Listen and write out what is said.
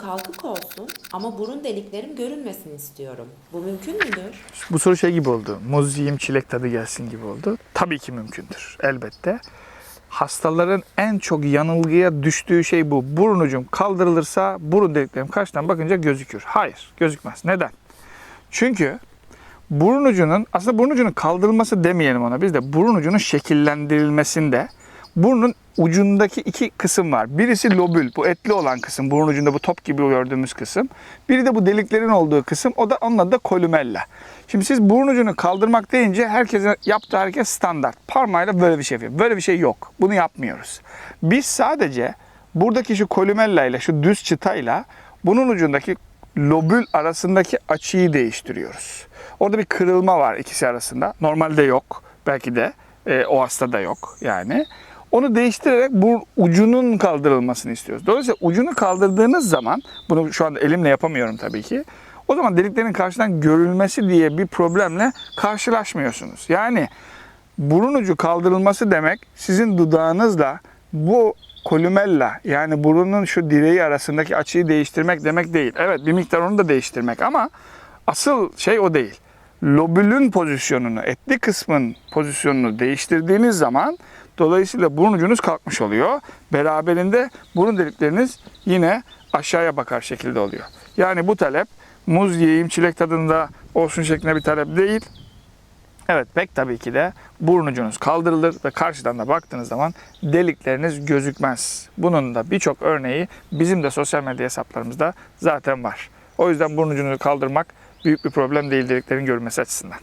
kalkık olsun ama burun deliklerim görünmesin istiyorum. Bu mümkün müdür? Bu soru şey gibi oldu. Muz yiyeyim çilek tadı gelsin gibi oldu. Tabii ki mümkündür. Elbette. Hastaların en çok yanılgıya düştüğü şey bu. Burun ucum kaldırılırsa burun deliklerim karşıdan bakınca gözükür. Hayır, gözükmez. Neden? Çünkü burun ucunun, aslında burun ucunun kaldırılması demeyelim ona biz de burun ucunun şekillendirilmesinde burnun ucundaki iki kısım var. Birisi lobül, bu etli olan kısım, burun ucunda bu top gibi gördüğümüz kısım. Biri de bu deliklerin olduğu kısım, o da onun adı da kolümella. Şimdi siz burun ucunu kaldırmak deyince herkesin yaptığı hareket standart. Parmağıyla böyle bir şey yapıyor. Böyle bir şey yok. Bunu yapmıyoruz. Biz sadece buradaki şu kolümella ile şu düz çıtayla bunun ucundaki lobül arasındaki açıyı değiştiriyoruz. Orada bir kırılma var ikisi arasında. Normalde yok. Belki de e, o hastada yok yani. Onu değiştirerek bu ucunun kaldırılmasını istiyoruz. Dolayısıyla ucunu kaldırdığınız zaman, bunu şu anda elimle yapamıyorum tabii ki. O zaman deliklerin karşıdan görülmesi diye bir problemle karşılaşmıyorsunuz. Yani burun ucu kaldırılması demek sizin dudağınızla bu kolümella yani burunun şu direği arasındaki açıyı değiştirmek demek değil. Evet bir miktar onu da değiştirmek ama asıl şey o değil. Lobülün pozisyonunu, etli kısmın pozisyonunu değiştirdiğiniz zaman dolayısıyla burun ucunuz kalkmış oluyor. Beraberinde burun delikleriniz yine aşağıya bakar şekilde oluyor. Yani bu talep muz yiyeyim çilek tadında olsun şeklinde bir talep değil. Evet pek tabii ki de burun ucunuz kaldırılır ve karşıdan da baktığınız zaman delikleriniz gözükmez. Bunun da birçok örneği bizim de sosyal medya hesaplarımızda zaten var. O yüzden burun ucunu kaldırmak büyük bir problem değil deliklerin görülmesi açısından.